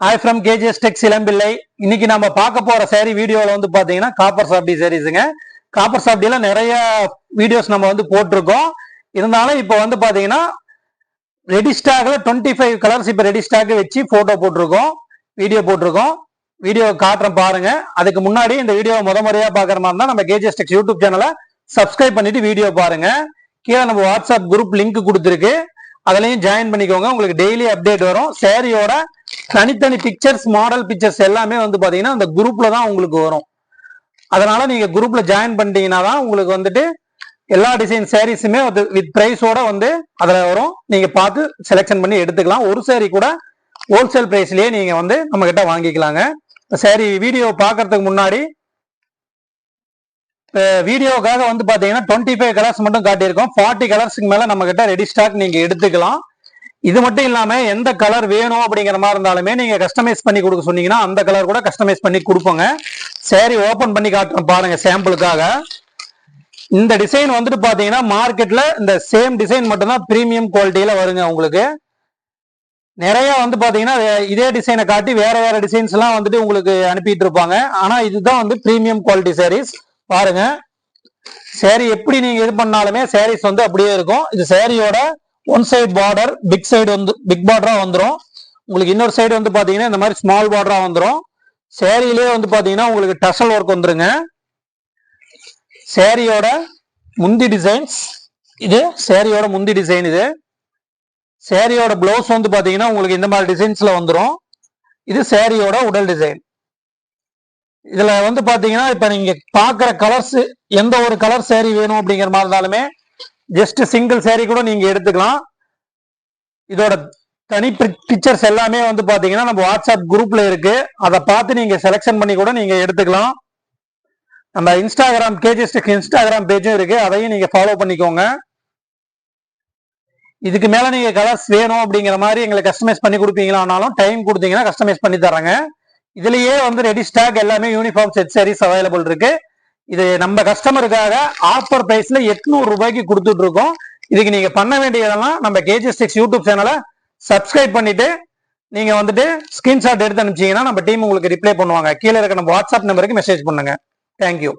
Hi from KGS tech Elampillai இன்னைக்கு நம்ம பார்க்க போற சேரீ வீடியோவில் வந்து பார்த்தீங்கன்னா காப்பர் சாப்டி சாரீஸுங்க காப்பர் சாப்டியில நிறைய வீடியோஸ் நம்ம வந்து போட்டிருக்கோம். இருந்தாலும் இப்போ வந்து பார்த்தீங்கன்னா ரெடி ஸ்டாக்ல டுவெண்ட்டி ஃபைவ் கலர்ஸ் இப்போ ரெடி ஸ்டாக் வச்சு ஃபோட்டோ போட்டிருக்கோம். வீடியோ போட்டிருக்கோம். வீடியோ காட்டுறேன் பாருங்க. அதுக்கு முன்னாடி இந்த வீடியோவை முத முறையாக பார்க்குற மாதிரி இருந்தால் நம்ம கேஜிஎஸ் டெக்ஸ் யூடியூப் சேனலை சப்ஸ்கிரைப் பண்ணிட்டு வீடியோ பாருங்க. கீழே நம்ம வாட்ஸ்அப் குரூப் லிங்க் கொடுத்துருக்கு. அதுலயும் ஜாயின் பண்ணிக்கோங்க. உங்களுக்கு டெய்லி அப்டேட் வரும். சேரீயோட தனித்தனி பிக்சர்ஸ் மாடல் பிக்சர்ஸ் எல்லாமே வந்து பாத்தீங்கன்னா அந்த குரூப்ல தான் உங்களுக்கு வரும். அதனால நீங்க குரூப்ல ஜாயின் பண்ணிட்டீங்கன்னா தான் உங்களுக்கு வந்துட்டு எல்லா டிசைன் சாரீஸுமே வித் ப்ரைஸோட வந்து அதில் வரும். நீங்க பார்த்து செலெக்ஷன் பண்ணி எடுத்துக்கலாம். ஒரு saree கூட ஹோல்சேல் ப்ரைஸ்லேயே நீங்க வந்து நம்ம கிட்ட வாங்கிக்கலாங்க. சாரி வீடியோ பார்க்கறதுக்கு முன்னாடி வீடியோக்காக வந்து பார்த்தீங்கன்னா டுவெண்ட்டி ஃபைவ் கலர்ஸ் மட்டும் காட்டியிருக்கோம். ஃபார்ட்டி கலர்ஸ்க்கு மேலே நம்ம கிட்ட ரெடி ஸ்டாக் நீங்கள் எடுத்துக்கலாம். இது மட்டும் இல்லாம எந்த கலர் வேணும் அப்படிங்கிற மாதிரி இருந்தாலுமே நீங்க கஸ்டமைஸ் பண்ணி கொடுக்க சொன்னீங்கன்னா அந்த கலர் கூட கஸ்டமைஸ் பண்ணி கொடுப்போங்க. சரி ஓபன் பண்ணி காட்டுறேன் பாருங்க சாம்பிளுக்காக இந்த டிசைன் வந்துட்டு பாத்தீங்கன்னா மார்க்கெட்ல இந்த சேம் டிசைன் மட்டும்தான் பிரீமியம் குவாலிட்டியில வருங்க உங்களுக்கு. நிறைய வந்து பாத்தீங்கன்னா இதே டிசைனை காட்டி வேற வேற டிசைன்ஸ் எல்லாம் வந்துட்டு உங்களுக்கு அனுப்பிட்டு இருப்பாங்க. ஆனா இதுதான் வந்து பிரீமியம் குவாலிட்டி சாரீஸ் பாருங்க. சேரீ எப்படி நீங்க இது பண்ணாலுமே சாரீஸ் வந்து அப்படியே இருக்கும். இது சேரீயோட one side border big side வந்து பிக் பார்டரா வந்துடும் உங்களுக்கு இன்னொரு சைடு வந்து பாத்தீங்கன்னா இந்த மாதிரி ஸ்மால் பார்டரா வந்துடும் சேரீலயே வந்து பாத்தீங்கன்னா உங்களுக்கு டசல் ஒர்க் வந்துருங்க. சேரீயோட முந்தி டிசைன்ஸ் இது சேரீயோட முந்தி டிசைன் இது. சேரீயோட பிளவுஸ் வந்து பாத்தீங்கன்னா உங்களுக்கு இந்த மாதிரி டிசைன்ஸ்ல வந்துடும் இது சேரீயோட உடல் டிசைன் இதுல வந்து பாத்தீங்கன்னா இப்ப நீங்க பாக்குற கலர்ஸ் எந்த ஒரு கலர் சேரீ வேணும் அப்படிங்கிற மாதிரி இருந்தாலுமே ஜஸ்ட் சிங்கிள் சேரீ கூட நீங்க எடுத்துக்கலாம். இதோட தனி பிக்சர்ஸ் எல்லாமே வந்து பாத்தீங்கன்னா நம்ம வாட்ஸ்அப் குரூப்ல இருக்கு. அதை பார்த்து நீங்க செலெக்ஷன் பண்ணி கூட நீங்க எடுத்துக்கலாம். நம்ம இன்ஸ்டாகிராம் கேஜிஸ்டிக் இன்ஸ்டாகிராம் பேஜும் இருக்கு. அதையும் நீங்க ஃபாலோ பண்ணிக்கோங்க. இதுக்கு மேல நீங்க கலர்ஸ் வேணும் அப்படிங்கிற மாதிரி எங்களுக்கு கஸ்டமைஸ் பண்ணி கொடுப்பீங்களானாலும் டைம் கொடுத்தீங்கன்னா கஸ்டமைஸ் பண்ணி தராங்க இதுலயே வந்து ரெடி ஸ்டாக் எல்லாமே யூனிஃபார்ம் செட் சாரீஸ் அவைலபிள் இருக்கு. இது நம்ம கஸ்டமருக்காக ஆஃபர் பிரைஸ்ல எட்நூறு ரூபாய்க்கு கொடுத்துட்டு இருக்கோம் இதுக்கு நீங்க பண்ண வேண்டியதெல்லாம் நம்ம கேஜிஸ்டிக்ஸ் யூடியூப் சேனலை சப்ஸ்கிரைப் பண்ணிட்டு நீங்க வந்துட்டு ஸ்கிரீன்ஷாட் எடுத்து அனுப்பிச்சீங்கன்னா நம்ம டீம் உங்களுக்கு ரிப்ளை பண்ணுவாங்க. கீழே இருக்க நம்ம வாட்ஸ்அப் நம்பருக்கு மெசேஜ் பண்ணுங்க. தேங்க்யூ